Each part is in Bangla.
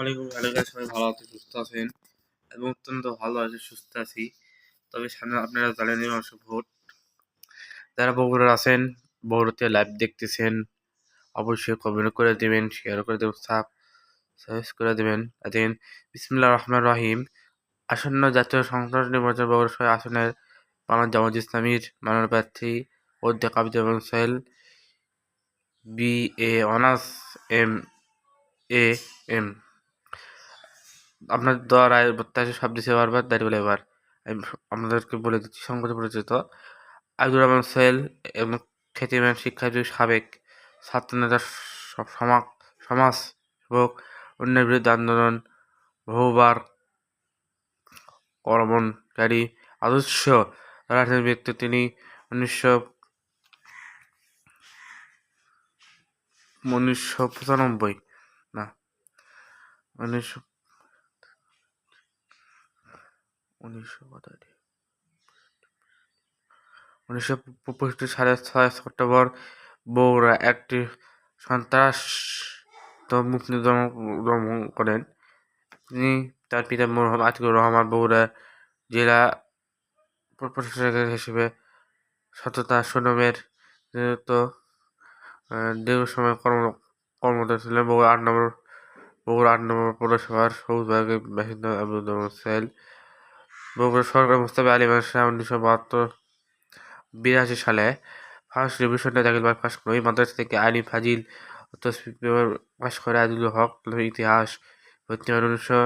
আলাইকুম এলাকায় সবাই ভালো আছেন, সুস্থ আছেন এবং অত্যন্ত ভালো আছে, সুস্থ আছি। তবে সামনে আপনারা জানেন ভোট। যারা বগুড়ার আছেন বগুড়াতে লাইভ দেখতেছেন, অবশ্যই কমেন্ট করে দেবেন শেয়ার করে দেবেন, সাব করে দেবেন। দেখেন বিসমুল্লাহ রহমান রহিম। আসন্ন জাতীয় সংসদ নির্বাচন বগুড়া ছয় আসনের বাংলাদেশ জামাত ইসলামীর মাননীয় প্রার্থী অধ্যক্ষ এবং Sohel B A honours M A M আপনার দোয়া রায় প্রত্যাশা সব দিছে বারবার বলে এবার আমি আপনাদেরকে বলে দিচ্ছি সংকটে পরিচিত। আব্দুর রহমান সোহেল এবং খ্যাতিমান শিক্ষার্থী সাবেক ছাত্রনেতা সমাজ সমাজ সেবক অন্যের বিরুদ্ধে আন্দোলন, বহুবার কর্মণকারী আদর্শ রাজনীতি ব্যক্তি। তিনি উনিশশো উনিশশো পঁচানব্বই, না, উনিশশো উনিশশো উনিশশো পঁয়ষট্টি সালের ছয় সেপ্টেম্বর বগুড়া একটি সন্ত্রাস মুক্তি দমন করেন। তিনি তার পিতা মোহাম্মদ আতিকুর রহমান বগুড়া জেলা প্রশাসক হিসেবে সততা সুনমের নেতৃত্ব দীর্ঘ সময় কর্ম, কর্মরত ছিলেন। বগুড়া আট নম্বর, বগুড়া আট নম্বর পৌরসভার সবুজ বিভাগের বাসিন্দা আব্দুল সেল বগুড়া সরকার মুস্তাফা আলী মাসা উনিশশো বাহাত্তর বিরাশি সালে ফার্স্ট ডিভিশনে দাখিল পাশ করে। ওই মাদ্রাসা থেকে আলী ফাজিল পাশ করে আদিল হক ইতিহাস ভর্তি হন উনিশশো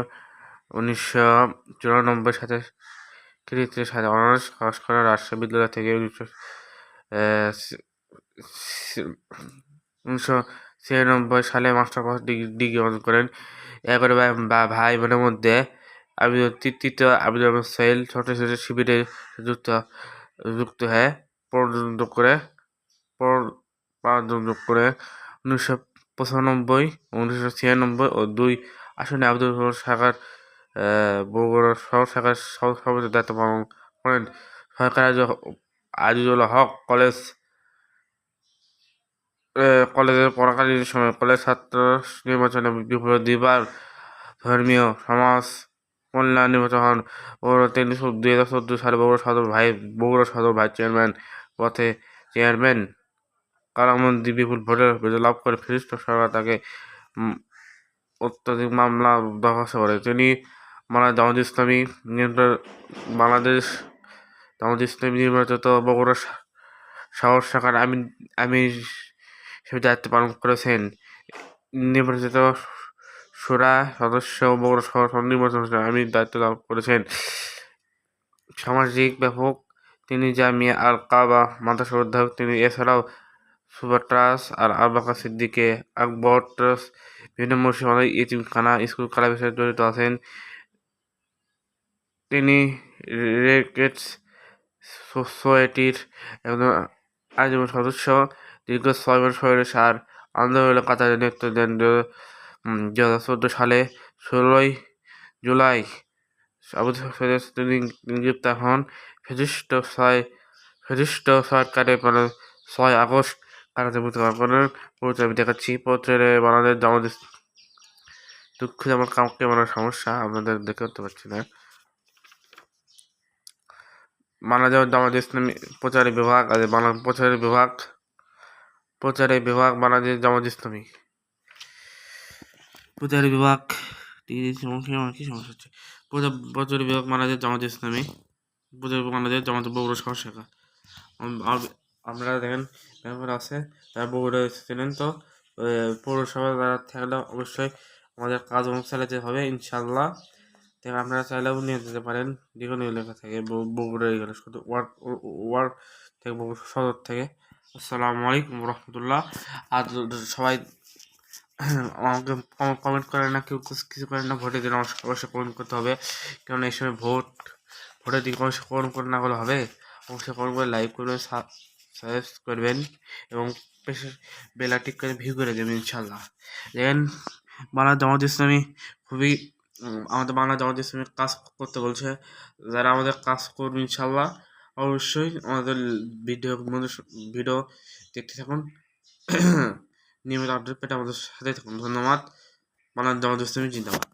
উনিশশো চুরানব্বই সাথে কৃতির সাথে অনার্স পাশ করা রাজশাহী বিদ্যালয় থেকে উনিশশো উনিশশো ছিয়ানব্বই সালে মাস্টার পাস ডিগ্রি অর্জন করেন। এগারো ভাই বোনের মধ্যে আবিদ তৃতীয় আবিদ রহমান সাইল ছোট ছোট শিবিরে যুক্ত যুক্ত হয়ে পর্যন্ত করে পর্যন্ত করে উনিশশো পঁচানব্বই, উনিশশো ছিয়ানব্বই ও দুই আসনে আব্দুল শাখার বগুড়া শহর শাখার সভাপতির দায়িত্ব পালন করেন। সরকার আজিজুল হক কলেজ কলেজের পড়াকালীন সময় কলেজ ছাত্র নির্বাচনে বিপুল দুইবার ধর্মীয় সমাজ কল্যাণ নির্বাচন হন ও তিনি দুই হাজার চোদ্দ সালে বগুড়া সদর ভাই বগুড়া সদর ভাইস চেয়ারম্যান পথে চেয়ারম্যান কারামন্দি বিপুল ভোটের লাভ করে ফিরিস্ট সরকার তাকে অত্যাধিক মামলা দরখাস্ত করে। তিনি বাংলাদেশ জামাত ইসলামী বাংলাদেশ জামাত ইসলামী নির্বাচিত বগুড়া সাহস শাখার আমি আমি হিসেবে দায়িত্ব পালন করেছেন। নির্বাচিত সুরা সদস্য শহর নির্বাচন আমি দায়িত্ব লাভ করেছেন। সামাজিক ব্যাপক তিনি জামিয়া আল কাবা মাদ্রাসার অধ্যাপক, তিনি এছাড়াও সুপার ট্রাস আর আবাকা সিদ্দিকে আকবর ট্রাস বিভিন্ন মুর্শিদাবাদ ইতিমখানা, স্কুল খেলা বিষয়ে জড়িত আছেন। তিনি রেকেটস সোসাইটির একজন আজীবন সদস্য। দীর্ঘ ছয় বছর সার আন্দোলনের কাতারে নেতৃত্ব দেন। দু হাজার চোদ্দ সালে ষোলোই জুলাই তিনি গ্রেপ্তার হন। ফেজিস্ট ছয় ফেজিস্ট সরকারের মানে ছয় আগস্ট কারাতে মুক্তি করেন আমি দেখাচ্ছি পত্রের বাংলাদেশ আমাদের দুঃখ যেমন কাউকে মানে সমস্যা, আপনাদের দেখে করতে পারছি না। বাংলাদেশ জামাত ইসলামী প্রচার বিভাগ আছে বাংলা প্রচারের বিভাগ প্রচারের বিভাগ বাংলাদেশ জামাত ইসলামী। প্রচার বিভাগ কি সমস্যা হচ্ছে। প্রচার বিভাগ বাংলাদেশ জামাত ইসলামী। প্রচার বিভাগ বাংলাদেশ জামাত বগুড়া শহর শাখা। আপনারা দেখেন মেম্বার আছে, তারা বগুড়া এসেছিলেন তো পৌরসভা তারা থাকলে অবশ্যই আমাদের কাজ চালাতে হবে ইনশাল্লাহ থেকে আপনারা চাইলেও নিয়ে যেতে পারেন, যে কোনো এলাকা থেকে বগুড়া এখানে শুধু ওয়ার্ড ওয়ার্ড থেকে সদর থেকে। আসসালামু আলাইকুম রহমতুল্লাহ। আর সবাই আমাকে কমেন্ট করে না, কেউ কিছু করে না, ভোটের দিন অবশ্যই কমেন্ট করতে হবে। কারণ এই সময় ভোট, ভোটের দিন অবশ্যই কমেন্ট করে না হলে হবে। অবশ্যই কমেন্ট করে লাইক করবেন সাবস্ক্রাইব করবেন এবং বেলা টিক করে ভিউ করে দেবেন ইনশাল্লাহ দেখেন বাংলা জামাত ইসলামী খুবই আমাদের বাংলা জামাত ইসলামী কাজ করতে বলছে। যারা আমাদের কাজ করবে ইনশাল্লাহ অবশ্যই আমাদের ভিডিও ভিডিও দেখতে থাকুন। নিয়মিত আপডেট পেতে আমাদের সাথে থাকুন। ধন্যবাদ। বাংলাদেশ জামাত ইসলামী জিন্দাবাদ।